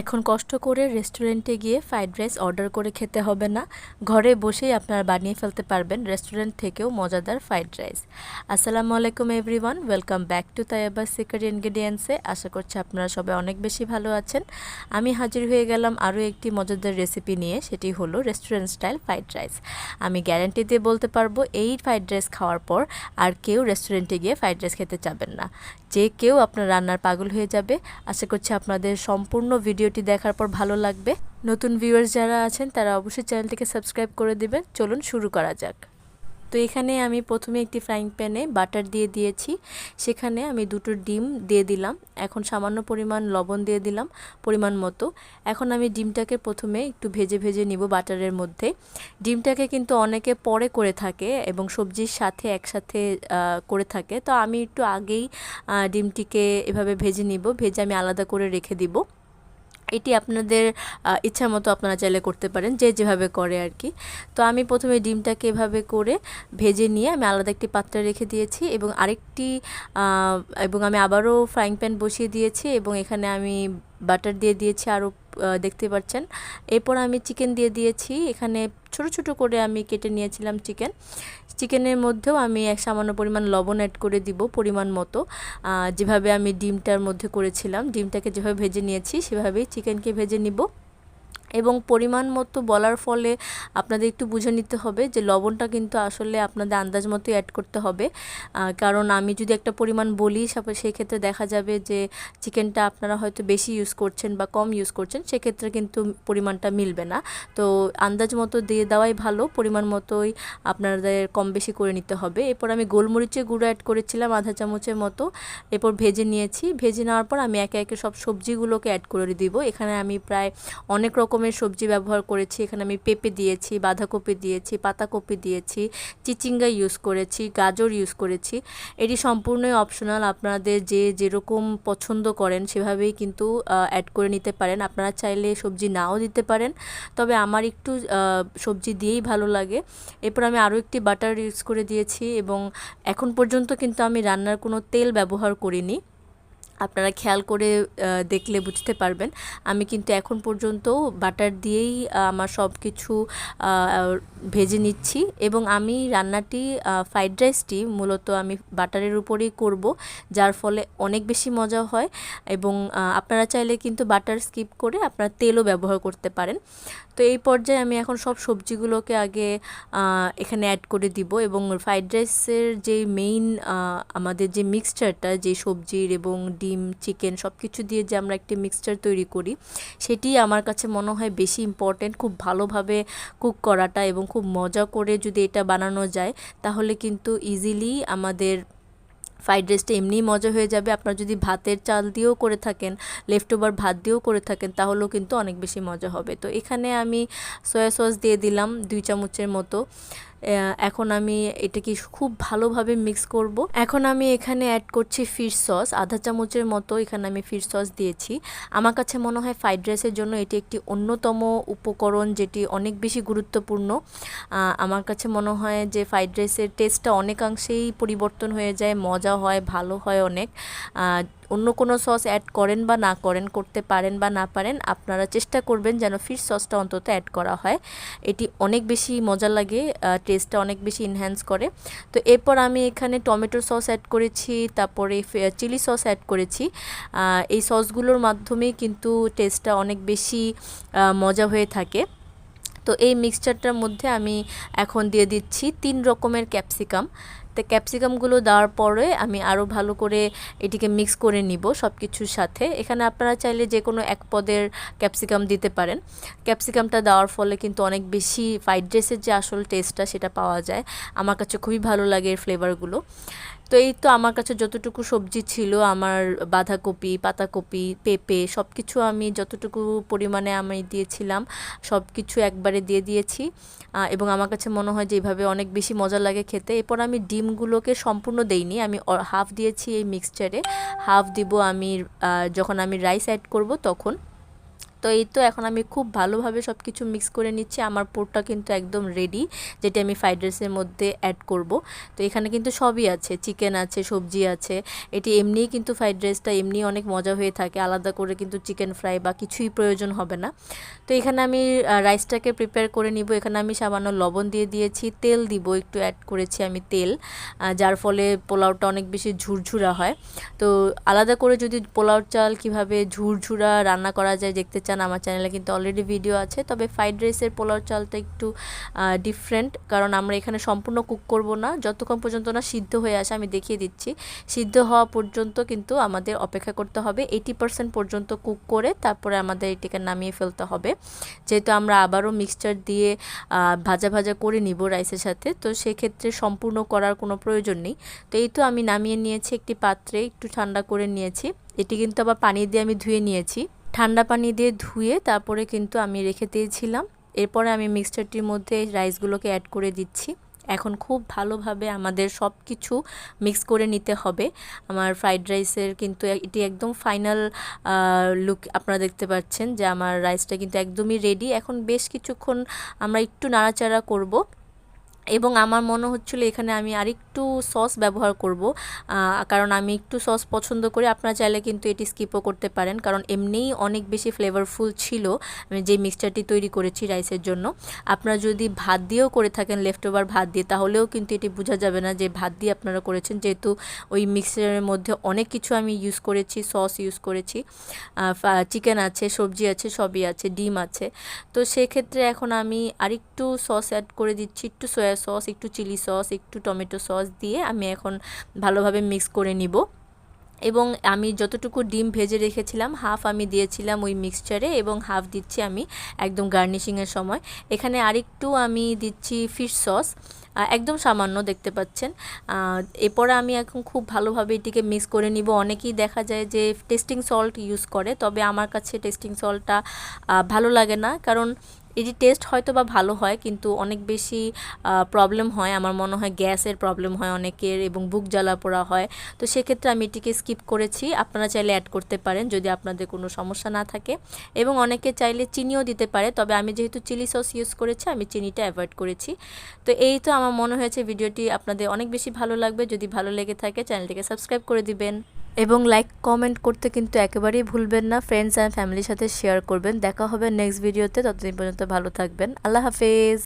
এখন কষ্ট করে রেস্টুরেন্টে গিয়ে ফ্রাইড রাইস অর্ডার করে খেতে হবে না। ঘরে বসেই আপনারা বানিয়ে ফেলতে পারবেন রেস্টুরেন্ট থেকেও মজাদার ফ্রাইড রাইস আসসালামু আলাইকুম everyone welcome back to Taiba secret ইনগ্রিডিয়েন্টসে আশা করছি আপনারা সবাই অনেক বেশি ভালো আছেন। আমি হাজির হয়ে গেলাম আরও একটি মজাদার রেসিপি নিয়ে, সেটি হলো রেস্টুরেন্ট স্টাইল ফ্রাইড রাইস আমি গ্যারান্টি দিয়ে বলতে পারব, এই ফ্রাইড রাইস খাওয়ার পর আর কেউ রেস্টুরেন্টে গিয়ে ফ্রাইড রাইস খেতে চাবেন না। যে কেউ আপনার রান্নার পাগল হয়ে যাবে। আশা করছি আপনাদের সম্পূর্ণ ভিডিওটি দেখার পর ভালো লাগবে। নতুন ভিউয়ার্স যারা আছেন, তারা অবশ্যই চ্যানেলটিকে সাবস্ক্রাইব করে দিবেন। চলুন শুরু করা যাক। তো এখানে আমি প্রথমে একটি ফ্রাইং প্যানে বাটার দিয়ে দিয়েছি। সেখানে আমি দুটো ডিম দিয়ে দিলাম। এখন সামান্য পরিমাণ লবণ দিয়ে দিলাম, পরিমাণ মতো। এখন আমি ডিমটাকে প্রথমে একটু ভেজে ভেজে নিব বাটারের মধ্যে। ডিমটাকে কিন্তু অনেকে পরে করে থাকে এবং সবজির সাথে একসাথে করে থাকে। তো আমি একটু আগেই ডিমটিকে এভাবে ভেজে নিব। ভেজে আমি আলাদা করে রেখে দিব। এটি আপনাদের ইচ্ছা মতো আপনারা চাইলে করতে পারেন, যে যেভাবে করে আর কি তো আমি প্রথমে ডিমটাকে এভাবে করে ভেজে নিয়ে আমি আলাদা একটি পাত্রে রেখে দিয়েছি এবং আরেকটি এবং আমি আবারও ফ্রাইং প্যান বসিয়ে দিয়েছি এবং এখানে আমি বাটার দিয়ে দিয়েছি আরও দেখতে পাচ্ছেন। এরপর আমি চিকেন দিয়ে দিয়েছি। এখানে ছোট ছোট করে আমি কেটে নিয়েছিলাম চিকেন। চিকেনের মধ্যেও আমি এক সামান্য পরিমাণ লবণ অ্যাড করে দিব পরিমাণ মতো। যেভাবে আমি ডিমটার মধ্যে করেছিলাম, ডিমটাকে যেভাবে ভেজে নিয়েছি, সেভাবেই চিকেনকে ভেজে নিব। এবং পরিমাণ মতো বলার ফলে আপনাদের একটু বুঝে নিতে হবে যে লবণটা কিন্তু আসলে আপনাদের আন্দাজ মতো অ্যাড করতে হবে। কারণ আমি যদি একটা পরিমাণ বলি সেই ক্ষেত্রে দেখা যাবে যে চিকেনটা আপনারা হয়তো বেশি ইউজ করছেন বা কম ইউজ করছেন, সেক্ষেত্রে কিন্তু পরিমাণটা মিলবে না। তো আন্দাজ মতো দিয়ে দেওয়াই ভালো, পরিমাণ মতোই আপনাদের কম বেশি করে নিতে হবে। এরপর আমি গোলমরিচের গুঁড়ো অ্যাড করেছিলাম আধা চামচের মতো। এরপর ভেজে নিয়েছি। ভেজে নেওয়ার পর আমি একে একে সব সবজিগুলোকে অ্যাড করে দিব। এখানে আমি প্রায় অনেক রকমের রকমের সবজি ব্যবহার করেছি। এখানে আমি পেঁপে দিয়েছি, বাঁধাকপি দিয়েছি, পাতাকপি দিয়েছি, চিচিঙ্গা ইউজ করেছি, গাজর ইউজ করেছি। এটি সম্পূর্ণই অপশনাল আপনাদের যে যেরকম পছন্দ করেন সেভাবেই কিন্তু অ্যাড করে নিতে পারেন। আপনারা চাইলে সবজি নাও দিতে পারেন। তবে আমার একটু সবজি দিয়েই ভালো লাগে। এরপর আমি আরও একটি বাটার ইউজ করে দিয়েছি এবং এখন পর্যন্ত কিন্তু আমি রান্নার কোনো তেল ব্যবহার করিনি। আপনারা খেয়াল করে দেখলে বুঝতে পারবেন। আমি কিন্তু এখন পর্যন্ত বাটার দিয়েই আমার সব কিছু ভেজে নিচ্ছি এবং আমি রান্নাটি ফ্রাইড রাইসটি মূলত আমি বাটারের উপরেই করব, যার ফলে অনেক বেশি মজা হয় এবং আপনারা চাইলে কিন্তু বাটার স্কিপ করে আপনারা তেলও ব্যবহার করতে পারেন। তো এই পর্যায়ে আমি এখন সব সবজিগুলোকে আগে এখানে অ্যাড করে দিব এবং ফ্রাইড রাইসের যে মেইন আমাদের যে মিক্সচারটা যে সবজির এবং ডিম চিকেন সব কিছু দিয়ে যে আমরা একটি মিক্সচার তৈরি করি, সেটি আমার কাছে মনে হয় বেশি ইম্পর্টেন্ট খুব ভালোভাবে কুক করাটা এবং খুব মজা করে যদি এটা বানানো যায়, তাহলে কিন্তু ইজিলি আমাদের ফ্রাইড রাইসটা এমনিই মজা হয়ে যাবে। আপনারা যদি ভাতের চাল দিয়েও করে থাকেন লেফট ওভার ভাত দিয়েও করে থাকেন, তাহলেও কিন্তু অনেক বেশি মজা হবে। তো এখানে আমি সয়া সস দিয়ে দিলাম দুই চামচের মতো। এখন আমি এটাকে খুব ভালোভাবে মিক্স করব। এখন আমি এখানে অ্যাড করছি ফিশ সস আধা চামচের মতো এখানে আমি ফিশ সস দিয়েছি। আমার কাছে মনে হয় ফ্রাইড রাইসের জন্য এটি একটি অন্যতম উপকরণ যেটি অনেক বেশি গুরুত্বপূর্ণ। আমার কাছে মনে হয় যে ফ্রাইড রাইসের টেস্টটা অনেকাংশেই পরিবর্তন হয়ে যায়, মজা হয়, ভালো হয় অনেক। অন্য কোনো সস অ্যাড করেন বা না করেন, করতে পারেন বা না পারেন, আপনারা চেষ্টা করবেন যেন ফিশ সসটা অন্তত অ্যাড করা হয়। এটি অনেক বেশি মজা লাগে টেস্টটা অনেক বেশি ইনহ্যান্স করে। তো এরপর আমি এখানে টমেটো সস অ্যাড করেছি, তারপরে চিলি সস অ্যাড করেছি। এই সসগুলোর মাধ্যমেই কিন্তু টেস্টটা অনেক বেশি মজা হয়ে থাকে। তো এই মিক্সচারটার মধ্যে আমি এখন দিয়ে দিচ্ছি তিন রকমের ক্যাপসিকাম তো ক্যাপসিকামগুলো দেওয়ার পরে আমি আরও ভালো করে এটিকে মিক্স করে নিব সব কিছুর সাথে। এখানে আপনারা চাইলে যে কোনো এক পদের ক্যাপসিকাম দিতে পারেন। ক্যাপসিকামটা দেওয়ার ফলে কিন্তু অনেক বেশি ফ্রাইড রাইসের যে আসল টেস্টটা সেটা পাওয়া যায়। আমার কাছে খুবই ভালো লাগে এর ফ্লেভারগুলো তো এই তো আমার কাছে যতটুকু সবজি ছিল, আমার বাঁধাকপি, পাতাকপি, পেঁপে সব কিছু আমি যতটুকু পরিমাণে আমি দিয়েছিলাম সব কিছু একবারে দিয়ে দিয়েছি। এবং আমার কাছে মনে হয় যে এইভাবে অনেক বেশি মজা লাগে খেতে। এরপর আমি ডিমগুলোকে সম্পূর্ণ দেইনি, আমি হাফ দিয়েছি এই মিক্সচারে হাফ দিব আমি যখন আমি রাইস অ্যাড করব তখন। তো এই তো এখন আমি খুব ভালোভাবে সব কিছু মিক্স করে নিচ্ছি। আমার পোরটা কিন্তু একদম রেডি যেটি আমি ফ্রাইড রাইসের মধ্যে অ্যাড করব। তো এখানে কিন্তু সবই আছে চিকেন আছে, সবজি আছে। এটি এমনিই কিন্তু ফ্রাইড রাইসটা এমনি অনেক মজা হয়ে থাকে, আলাদা করে কিন্তু চিকেন ফ্রাই বা কিছুই প্রয়োজন হবে না। তো এখানে আমি রাইসটাকে প্রিপেয়ার করে নিব। এখানে আমি সামান্য লবণ দিয়ে দিয়েছি, তেল দিব, একটু অ্যাড করেছি আমি তেল। যার ফলে পোলাওটা অনেক বেশি ঝুরঝুরা হয়। তো আলাদা করে যদি পোলাও চাল কীভাবে ঝুরঝুরা রান্না করা যায় দেখতে চান, আমার চ্যানেলে কিন্তু অলরেডি ভিডিও আছে। তবে ফ্রাইড রাইসের পোলাও চালটা একটু ডিফারেন্ট কারণ আমরা এখানে সম্পূর্ণ কুক করব না। যতক্ষণ পর্যন্ত না সিদ্ধ হয়ে আসে, আমি দেখিয়ে দিচ্ছি। সিদ্ধ হওয়া পর্যন্ত কিন্তু আমাদের অপেক্ষা করতে হবে। এইটি পার্সেন্ট পর্যন্ত কুক করে তারপরে আমাদের এটিকে নামিয়ে ফেলতে হবে। যেহেতু আমরা আবারও মিক্সচার দিয়ে ভাজা ভাজা করে নিব রাইসের সাথে, তো সেক্ষেত্রে সম্পূর্ণ করার কোনো প্রয়োজন নেই। তো এই তো আমি নামিয়ে নিয়েছি একটি পাত্রে, একটু ঠান্ডা করে নিয়েছি। এটি কিন্তু আবার পানি দিয়ে আমি ধুয়ে নিয়েছি। ঠান্ডা পানি দিয়ে ধুয়ে তারপরে কিন্তু আমি রেখে দিয়েছিলাম। এরপরে আমি মিক্সচারটির মধ্যে রাইসগুলোকে অ্যাড করে দিচ্ছি। এখন খুব ভালোভাবে আমাদের সব কিছু মিক্স করে নিতে হবে। আমার ফ্রাইড রাইসের কিন্তু এটি একদম ফাইনাল লুক আপনারা দেখতে পাচ্ছেন যে আমার রাইসটা কিন্তু একদমই রেডি। এখন বেশ কিছুক্ষণ আমরা একটু নাড়াচাড়া করব। এবং আমার মনে হচ্ছিল এখানে আমি আরেকটু সস ব্যবহার করব কারণ আমি একটু সস পছন্দ করি। আপনারা চাইলে কিন্তু এটি স্কিপও করতে পারেন, কারণ এমনিই অনেক বেশি ফ্লেভারফুল ছিল যে মিক্সচারটি তৈরি করেছি রাইসের জন্য। আপনারা যদি ভাত দিয়েও করে থাকেন লেফট ওভার ভাত দিয়ে, তাহলেও কিন্তু এটি বোঝা যাবে না যে ভাত দিয়ে আপনারা করেছেন। যেহেতু ওই মিক্সচারের মধ্যে অনেক কিছু আমি ইউজ করেছি, সস ইউজ করেছি চিকেন আছে, সবজি আছে, সবই আছে, ডিম আছে। তো সেক্ষেত্রে এখন আমি আরেকটু সস অ্যাড করে দিচ্ছি, একটু সয়া সস, একটু চিলি সস, একটু টমেটো সস দিয়ে আমি এখন ভালোভাবে মিক্স করে নিব। এবং আমি যতটুকু ডিম ভেজে রেখেছিলাম, হাফ আমি দিয়েছিলাম ওই মিক্সচারে এবং হাফ দিচ্ছি আমি একদম গার্নিশিংয়ের সময়। এখানে আরেকটু আমি দিচ্ছি ফিশ সস একদম সামান্য দেখতে পাচ্ছেন। এরপরে আমি এখন খুব ভালোভাবে এটিকে মিক্স করে নিব। অনেকেই দেখা যায় যে টেস্টিং সল্ট ইউজ করে, তবে আমার কাছে টেস্টিং সল্টটা ভালো লাগে না। কারণ এটি টেস্ট হয়তো বা ভালো হয়, কিন্তু অনেক বেশি প্রবলেম হয়। আমার মনে হয় গ্যাসের প্রবলেম হয় অনেকের এবং বুক জ্বালা পোড়া হয়। তো সেক্ষেত্রে আমি এটিকে স্কিপ করেছি। আপনারা চাইলে অ্যাড করতে পারেন যদি আপনাদের কোনো সমস্যা না থাকে। এবং অনেকে চাইলে চিনিও দিতে পারে। তবে আমি যেহেতু চিলি সস ইউজ করেছি, আমি চিনিটা অ্যাভয়েড করেছি। তো এই তো আমার মনে হয়েছে ভিডিওটি। আপনাদের অনেক বেশি ভালো লাগবে। যদি ভালো লেগে থাকে চ্যানেলটিকে সাবস্ক্রাইব করে দিবেন। এবং লাইক কমেন্ট করতে কিন্তু একেবারেই ভুলবেন না। ফ্রেন্ডস অ্যান্ড ফ্যামিলির সাথে শেয়ার করবেন। দেখা হবে নেক্সট ভিডিওতে ততদিন পর্যন্ত ভালো থাকবেন। আল্লাহ হাফেজ।